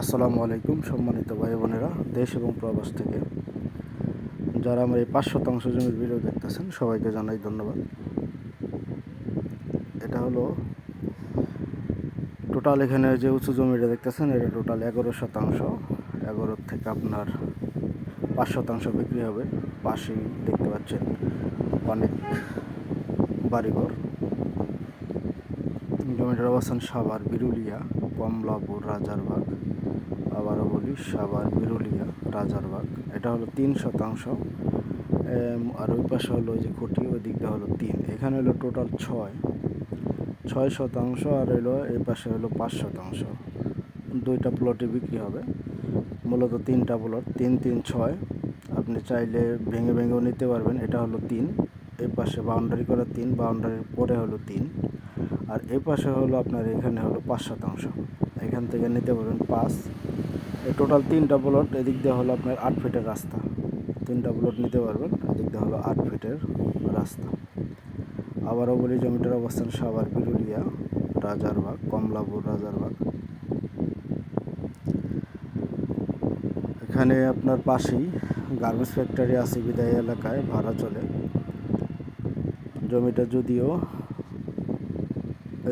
আসসালামু আলাইকুম, সম্মানিত ভাই বোনেরা, দেশ এবং প্রবাস থেকে। যারা আমার এই পাঁচ শতাংশ জমির ভিডিও দেখতেছেন, সবাইকে জানাই ধন্যবাদ। এটা হলো টোটাল এখানে যে উঁচু জমিটা দেখতেছেন, এটা টোটাল এগারো শতাংশ। এগারোর থেকে আপনার পাঁচ শতাংশ বিক্রি হবে। পাশেই দেখতে পাচ্ছেন অনেক বাড়িঘর। জমিটার অবস্থান সাভার, বিরুলিয়া। কমলাপুর রাজারবাগ। আবারও বলি, সাভার বিরুলিয়া রাজারবাগ। এটা হলো তিন শতাংশ। আর ওই পাশে হলো ওই যে খুঁটি, ওই দিকটা হলো তিন। এখানে হলো টোটাল ছয়। ছয় শতাংশ আর হলো এই পাশে হলো পাঁচ শতাংশ। দুইটা প্লটে বিক্রি হবে। মূলত তিনটা প্লট, তিন তিন, ছয়। আপনি চাইলে ভেঙে, ভেঙেও নিতে পারবেন। এটা হলো তিন। এই পাশে বাউন্ডারি করা তিন বাউন্ডারির পরে হলো তিন। আর এই পাশে হলো আপনার এখানে হলো পাঁচ শতাংশ। এখান থেকে নিতে পারবেন পাঁচ। এই টোটাল তিনটা প্লট এদিক দিয়ে হলো আপনার আট ফিটের রাস্তা। তিনটা প্লট নিতে পারবেন, এদিক দিয়ে হলো আট ফিটের রাস্তা। আবারও বলি, জমিটার অবস্থান সাভার, বিরুলিয়া, রাজারবাগ, কমলাপুর, রাজারবাগ। এখানে আপনার পাশেই গার্মেন্টস ফ্যাক্টরি আছে বিদায় এলাকায়, ভাড়া চলে। জমিটা যদিও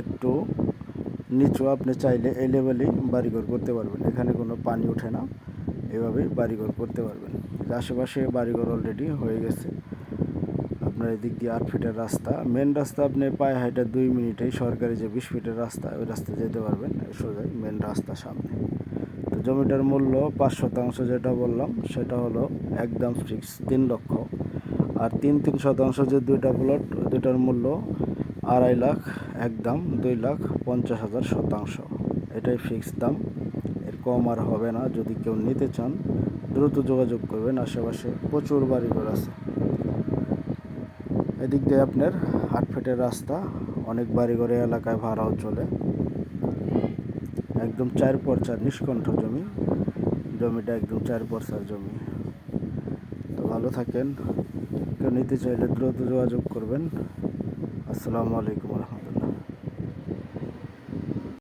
একটু নিচু, আপনি চাইলে এই লেভেলেই বাড়িঘর করতে পারবেন। এখানে কোনো পানি ওঠে না, এভাবেই বাড়িঘর করতে পারবেন। আশেপাশে বাড়িঘর অলরেডি হয়ে গেছে। আপনার এদিক দিয়ে আট ফিটের রাস্তা। মেন রাস্তা আপনি পায়ে হাইটা দুই মিনিটেই সরকারি যে বিশ ফিটের রাস্তা, ওই রাস্তায় যেতে পারবেন সোজাই মেন রাস্তা সামনে। তো জমিটার মূল্য পাঁচ শতাংশ যেটা বললাম, সেটা হলো একদম ফিক্স তিন লক্ষ। আর তিন তিন শতাংশ যে দুইটা প্লট দুইটার মূল্য আড়াই লাখ এক দাম দুই লাখ পঞ্চাশ হাজার শতাংশ। এটাই ফিক্স দাম। এর কম আর হবে না। যদি কেউ নিতে চান, দ্রুত যোগাযোগ করবেন। আশেপাশে প্রচুর বাড়িঘর আছে। এদিক দিয়ে আপনার আট ফিটের রাস্তা, অনেক বাড়িঘরে এলাকায় ভাড়াও চলে। একদম চার পরচার নিষ্কণ্ঠ জমি। জমিটা একদম চার পরচার জমি। ভালো থাকেন। কেউ নিতে চাইলে দ্রুত যোগাযোগ করবেন। আসসালামু আলাইকুম রহমতুল্লাহ।